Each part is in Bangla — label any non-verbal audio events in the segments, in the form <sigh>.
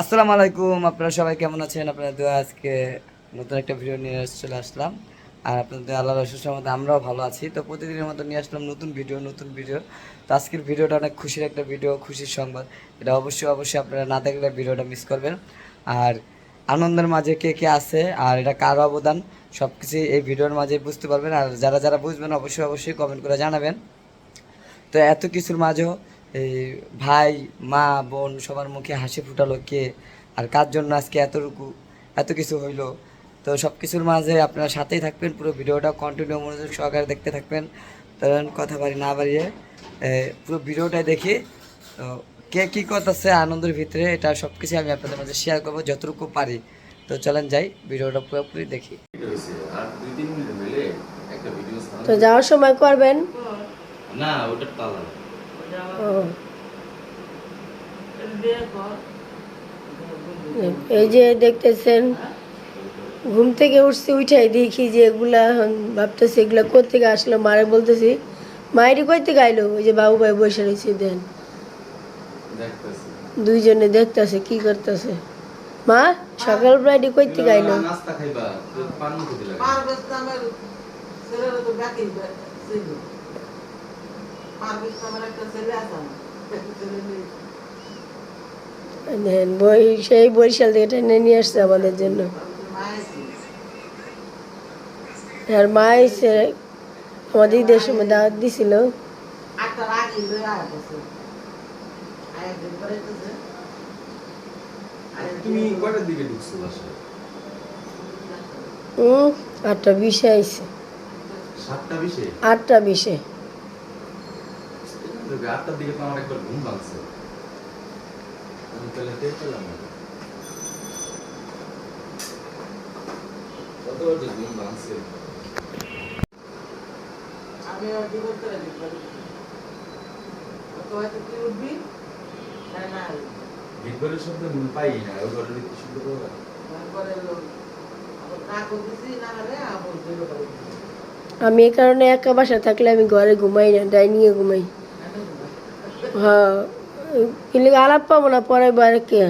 আসসালামু আলাইকুম, আপনারা সবাই কেমন আছেন? আপনাদের আজকে নতুন একটা ভিডিও নিয়ে চলে আসলাম। আর আপনাদের আল্লাহ রসুলের মধ্যে আমরাও ভালো আছি। তো প্রতিদিনের মতো নিয়ে আসলাম নতুন ভিডিও নতুন ভিডিও তো আজকের ভিডিওটা অনেক খুশির একটা ভিডিও খুশির সংবাদ। এটা অবশ্যই অবশ্যই আপনারা না দেখলে ভিডিওটা মিস করবেন। আর আনন্দের মাঝে কে কে আছে আর এটা কার অবদান সব কিছু এই ভিডিওর মাঝে বুঝতে পারবেন। আর যারা যারা বুঝবেন, অবশ্যই অবশ্যই কমেন্ট করে জানাবেন। তো এত কিছুর মাঝেও এই ভাই মা বোন সবার মুখে হাসি ফুটালো কে? আর কার জন্য আজকে এতটুকু এত কিছু হইল? তো সব কিছুর মাঝে আপনারা সাথেই থাকবেন পুরো ভিডিওটা কন্টিনিউ মনোযোগ সহকারে দেখতে থাকবেন। কারণ কথা বাড়ি না বাড়িয়ে পুরো ভিডিওটাই দেখি। তো কে কী করতেছে আনন্দের ভিতরে এটা সব কিছু আমি আপনাদের মাঝে শেয়ার করব যতটুকু পারি। তো চলেন যাই ভিডিওটা পুরোপুরি দেখি। আর দুই তিন মিনিট মিলে একটা ভিডিও তো যাওয়ার সময় করবেন? না ওটা। এই যে দেখতেছেন ঘুম থেকে উঠছি উঠাই দেখি যে এগুলা ভাবতেছি এগুলা কোথেকে আসলো মারে বলতেছি মায়েরই কই থেকে আইলো? ওই যে বাবু ভাই বসে রয়েছে দেন। দুইজনে দেখতেছে কি করতেছে? মা সকাল প্রায় কই থেকে আইলো নাস্তা খাইবা বই সেই বরিশাল থেকে টেনে নিয়ে আসছে আমাদের জন্য। আর মা এসে আমাদের ঈদের সময় দাওয়াত দিছিল। আটটার আগে লয়ে আয়া গেছে। বিশে দিকে তো আমার একবার ঘুম ভাঙছে। আমি তাহলে টের পেলাম না। ঘুম ভাঙছে। আমি আর কি করতে রাজি করি। হয়তো তুই উঠবি? না, না, ভিতরের শব্দ ঘুম পাই না ওই ঘরের ভিতরে শুদ্ধ করবা? তারপরে না করতেছি, না হলে আবার আমি এই কারণে একা বাসা থাকলে আমি ঘরে ঘুমাই না ডাইনিংয়ে ঘুমাই। হ্যাঁ কিন্তু আলাপ পাবো না পরে বাইরে কে?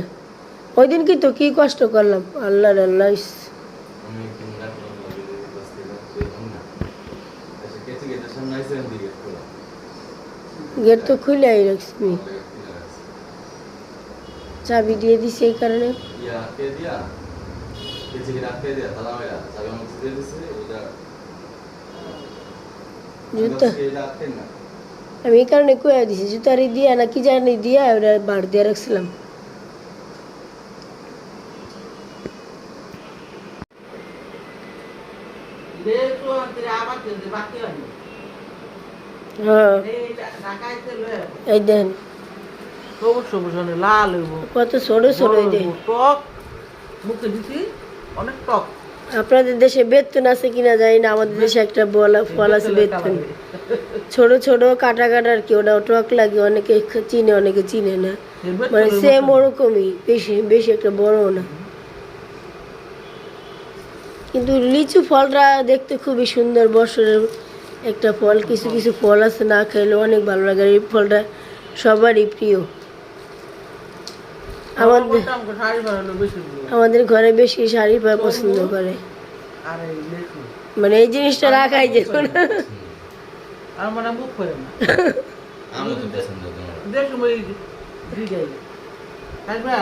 ওই দিন কি তো কি কষ্ট করলাম? আল্লাহ আল্লাহ। গেট তো খুলে রাখছি। চাবি দিয়ে দিছি এই কারণে। জুতা। আমি এই কারণে কুয়া দিছি জুতারি দিয়া না কি জানি দিয়া ওটা বার দিয়ে রাখছিলাম। হ্যাঁ। এই দেন। মানে লাল কত ছোট ছোট এই দেন। মুখে দিছি অনেক টক। আপনাদের দেশে বেতন আছে কিনা জানি না, আমাদের দেশে একটা বলা, ফল আছে বেতন। ছোট ছোট, কাটা কাটা আর কি, ওটা টক লাগে, অনেকে চিনে অনেকে চিনে না। মানে সেম ওরকমই, বেশি বেশি একটা বড় না। কিন্তু লিচু ফলটা দেখতে খুবই সুন্দর, বছরের একটা ফল, কিছু কিছু ফল আছে না খেলে অনেক ভালো লাগে এই ফলটা সবারই প্রিয়। আমাদের। আমাদের ঘরে বেশি শাড়ি পরা পছন্দ করে। আর এই লেসু মানে এই জিনিসটা রাখাই যে আর মানে মুখ হয় না। আমি তো পছন্দ দেখো মই দি যাই খাইবা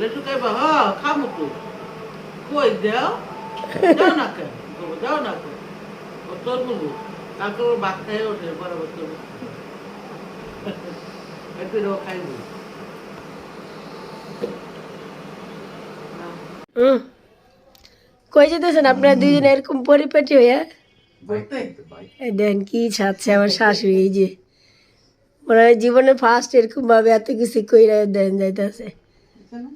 লেসু খাইবা হ খামু তো। কই দাও? দাও না কে দাও না কে ও তোর বুঝু কাকে ওর বাদ খাই ওঠে বরাবর একটু খাইবো হুম কই যেতেছেন? আপনারা দুইজনে এরকম পরিপাটি হইয়া দেন কি ছাড়ছে আমার শাশুড়ি এই যে। মনে হয় জীবনে ফার্স্ট এরকম ভাবে এত কিছু কইরা দেন যাইতেছে। হ্যাঁ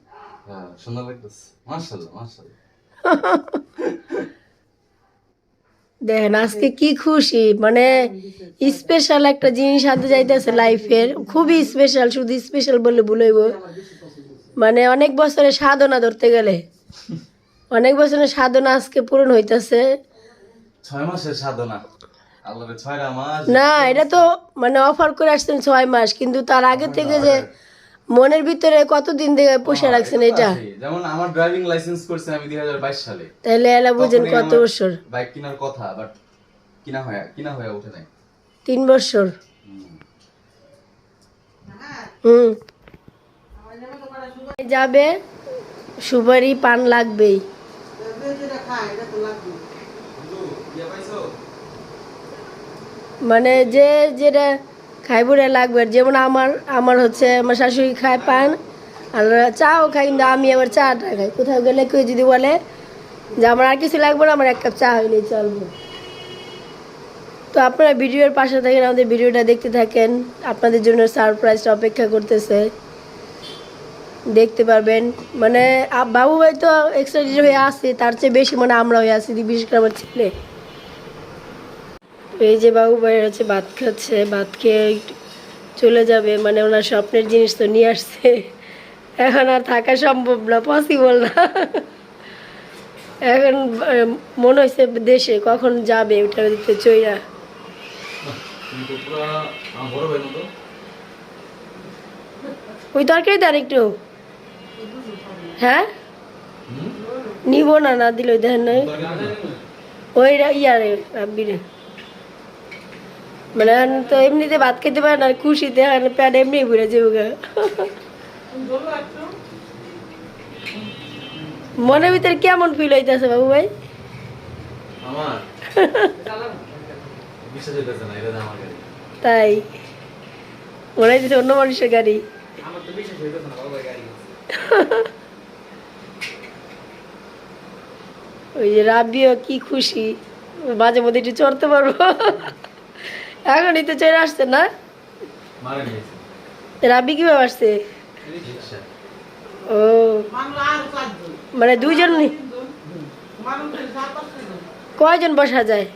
দেখেন আজকে কি খুশি? মানে স্পেশাল একটা জিনিস হাতে যাইতেছে লাইফের খুবই স্পেশাল শুধু স্পেশাল বলে ভুলইব মানে অনেক বছরের সাধনা ধরতে গেলে। অনেক বছরের সাধনা আজকে পূরণ হইতাছে। ছয় মাসের সাধনা। না এটা তো মানে অফার করে আসছেন ছয় মাস কিন্তু তার আগে থেকে যে মনের ভিতরে কতদিন থেকে পুষে রাখছেন এটা যেমন আমার ড্রাইভিং লাইসেন্স করছে আমি দুই সালে। তাহলে এলা বুঝেন কত বছর? বাইক কেনার কথা বাট কিনা হয় কিনা হয়ে ওঠে নাই। তিন বছর? হুম। হুম। যাবে? সুপারি পান লাগবেই। মানে যে যেটা খাইবুরে লাগবে যেমন আমার আমার হচ্ছে আমার শাশুড়ি খায় পান, আর চাও খাই কিন্তু আমি আবার চাটা খাই। কোথাও গেলে কেউ যদি বলে যে আমার আর কিছু লাগবে না, আমার এক কাপ চা হইলেই চলবে। তো আপনারা ভিডিওর পাশে থাকেন, আমাদের ভিডিওটা দেখতে থাকেন। আপনাদের জন্য সারপ্রাইজটা অপেক্ষা করতেছে। দেখতে পারবেন। মানে বাবু ভাই তো এক্সাইটেড হয়ে আসছে তার চেয়ে বেশি মানে আমরা হয়ে আসছি বিশেষ করে আমার ছেলে। এই যে বাবু ভাইয়ের হচ্ছে ভাত খাচ্ছে ভাত খেয়ে চলে যাবে মানে ওনার স্বপ্নের জিনিস তো নিয়ে আসছে। এখন আর থাকা সম্ভব না পসিবল না। এখন মনে হয়েছে দেশে কখন যাবে ওটা দিতে চইরা ভাই ওই তরকারি দেন একটু। হ্যাঁ? নিব না না দিলে দেখেন ওই ইয়ারে রাব্বিরে মানে তো এমনিতে ভাত খেতে পারে না খুশিতে প্যাট এমনি ঘুরে যাব মনের ভিতরে কেমন ফিল হইতেছে বাবু ভাই? হইতেছে আমার <laughs> তাই। মনে হইতেছে অন্য মানুষের গাড়ি। ওই যে রাবিও কি খুশি মাঝে মধ্যে একটু চড়তে পারব। এখনই তো চলে আসছে না? রাবি কীভাবে আসছে? ও মানে দুইজন কয়জন বসা যায়?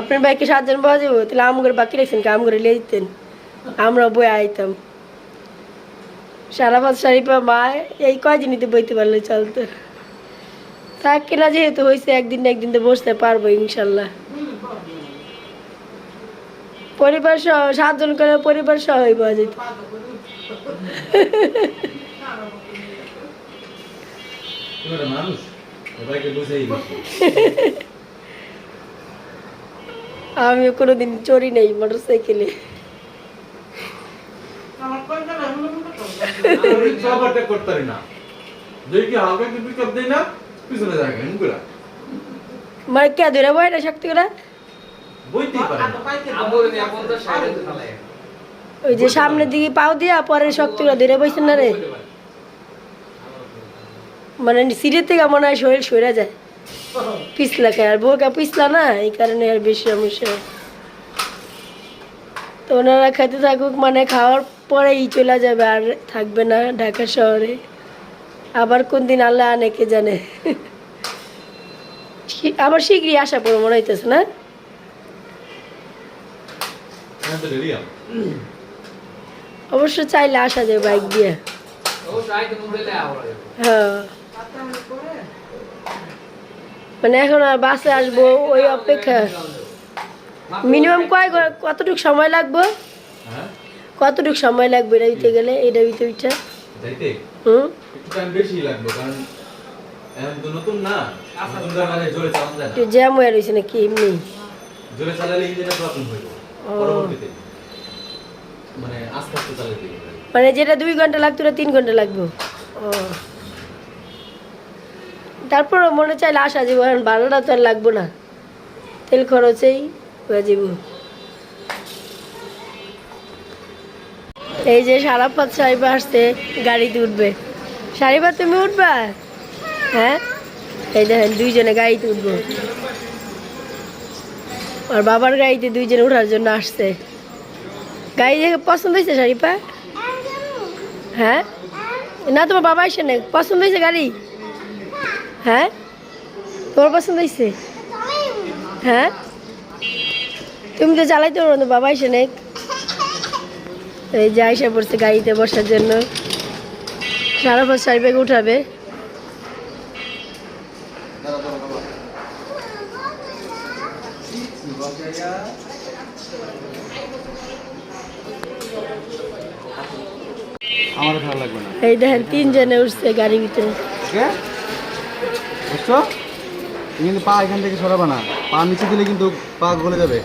আপনার বাইকে সাতজন পাওয়া যাব তাহলে আম করে বাকি রাখছেন কাম করে লিয়ে দিতেন আমরা বই আইতাম। সারা শাড়ি পা মা এই কয়দিনই তো বইতে পারলে চলতো। থাক কিনা যেহেতু হয়েছে একদিন না একদিন তো বসতে পারব ইনশাল্লাহ। পরিবার সহ সাতজন করে পরিবার সহ পাওয়া যেত। <laughs> আমিও কোনোদিন চড়ি নেই মোটর সাইকেলে আমার কই গেল এমন এমন কথা করতে পারি না। যদি কি হালকা একটু পিক আপ দেই না পিছনে যায় কেন মানে কে ধরে বয় না শক্তি করে? বইতেই পারে ওই যে সামনের দিকে পাও দিয়া পরে শক্তি করে ধরে বইছেন না রে? মানে সিটের থেকে মনে হয় শরীর সরে যায়। পিছলা খায় আর বোরকা পিছলা না এই কারণে আর বেশি সমস্যা তো ওনারা খেতে থাকুক মানে খাওয়ার পরেই চলে যাবে আর থাকবে না ঢাকা শহরে। আবার কোন দিন আল্লাহ আনে কে জানে? আবার শীঘ্রই আসা পড়ে মনে হইতেছে না? am। অবশ্য চাইলে আসা যায় বাইক দিয়ে। হ্যাঁ। মানে এখন আর বাসে আসব ওই অপেক্ষা। মিনিমাম কয় কতটুকু সময় লাগবে? হ্যাঁ কতটুকু সময় লাগবে এটা দিতে গেলে? এটা দিতে ওইটা হুম? বেশি লাগবে কারণ জ্যাম হয়ে রয়েছে নাকি এমনি? জোরে চালালে ইঞ্জিনের প্রবলেম হইব ও। পরবর্তীতে। মানে আস্তে আস্তে চালাতে মানে যেটা দুই ঘণ্টা লাগতো ওটা তিন ঘণ্টা লাগবে? ও। তারপর মনে চাইলে আসা যাব এখন ভাড়াটা তো আর লাগবো না। তেল খরচেই হয়ে যাব এই যে সারাপাত সাহেব আসছে গাড়িতে উঠবে সারিবা, তুমি উঠবা? হ্যাঁ? এই দেখেন, দুইজনে গাড়িতে উঠবো আর বাবার গাড়িতে দুইজনে ওঠার জন্য আসছে। গাড়ি দেখে পছন্দ হয়েছে শারিপা হ্যাঁ? না, তোমার বাবা এসে নেই। পছন্দ হয়েছে গাড়ি? হ্যাঁ? তোমার পছন্দ হয়েছে? হ্যাঁ? তুমি তো চালাইতে পারো না, বাবা এসে নেই। এই যে আইসা পড়ছে গাড়িতে বসার জন্য। সারা পাঁচ শাড়িপাকে উঠাবে। এই দেখেন তিনজনে উঠছে গাড়ির ভিতরে। বুঝছ? কিন্তু পা এখান থেকে সরাবে না। পা নিচে দিলে কিন্তু পা গলে যাবে।